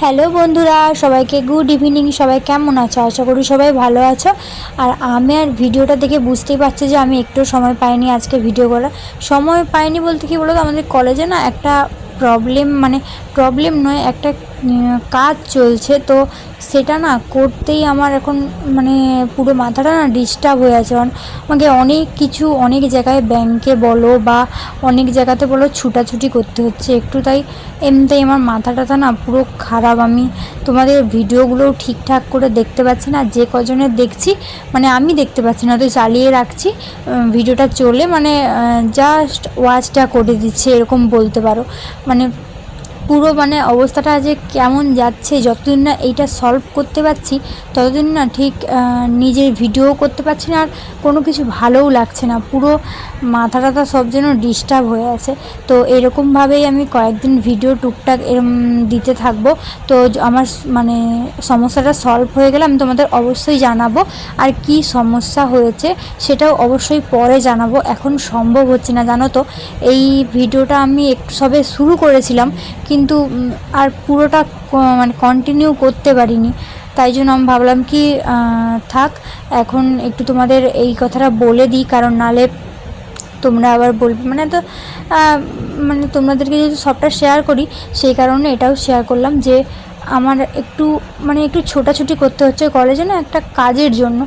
Hello বন্ধুরা, সবাইকে good evening সবাই কেমন আছো? আশা করি সবাই ভালো আছো। আর আমি আর ভিডিওটা দেখে বুঝতেই পারছি যে আমি একটু সময় পাইনি আজকে ভিডিও করা সময় পাইনি বলতে কি বলতো? আমাদের কলেজে না একটা প্রবলেম মানে প্রবলেম নয়, একটা কাজ চলছে, তো সেটা না করতেই আমার এখন মানে পুরো মাথাটা না ডিস্টার্ব হয়ে আছে। কারণ আমাকে অনেক কিছু, অনেক জায়গায় ব্যাংকে বলো বা অনেক জায়গাতে বলো, ছুটাছুটি করতে হচ্ছে। একটু তাই, এমনিতেই আমার মাথাটা না পুরো খারাপ। আমি তোমাদের ভিডিওগুলোও ঠিকঠাক করে দেখতে পাচ্ছি না, যে কজনের দেখছি মানে আমি দেখতে পাচ্ছি না, তো চালিয়ে রাখছি। ভিডিওটা চলে মানে জাস্ট ওয়াচটা করে দিচ্ছে, এরকম বলতে পারো। মানে পুরো মানে অবস্থাটা যে কেমন যাচ্ছে, যতদিন না এইটা সলভ করতে পারছি, ততদিন না ঠিক নিজের ভিডিও করতে পারছি না, আর কোনো কিছু ভালোও লাগছে না। পুরো মাথা টাথা সব যেন ডিস্টার্ব হয়ে আছে। তো এরকমভাবেই আমি কয়েকদিন ভিডিও টুকটাক এরম দিতে থাকব। তো আমার মানে সমস্যাটা সলভ হয়ে গেলে আমি তোমাদের অবশ্যই জানাব, আর কি সমস্যা হয়েছে সেটাও অবশ্যই পরে জানাব। এখন সম্ভব হচ্ছে না, জানো তো? এই ভিডিওটা আমি একটু সবে শুরু করেছিলাম কিন্তু উম, আর পুরোটা মানে কন্টিনিউ করতে পারিনি। তাই জন্য আমি ভাবলাম কি থাক এখন একটু তোমাদের এই কথাটা বলে দিই কারণ নালে তোমরা আবার বলবে মানে তো মানে তোমাদেরকে যেহেতু সবটা শেয়ার করি সেই কারণে এটাও শেয়ার করলাম যে আমার একটু মানে একটু ছোটাছুটি করতে হচ্ছে কলেজে না একটা কাজের জন্য।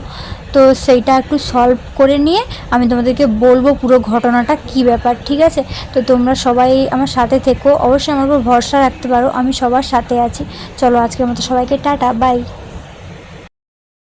তো সেইটা একটু সলভ করে নিয়ে আমি তোমাদেরকে বলব পুরো ঘটনাটা কি ব্যাপার, ঠিক আছে? তো তোমরা সবাই আমার সাথে থেকো। অবশ্যই আমার উপর ভরসা রাখতে পারো। আমি সবার সাথে আছি। চলো আজকের মতো সবাইকে টাটা বাই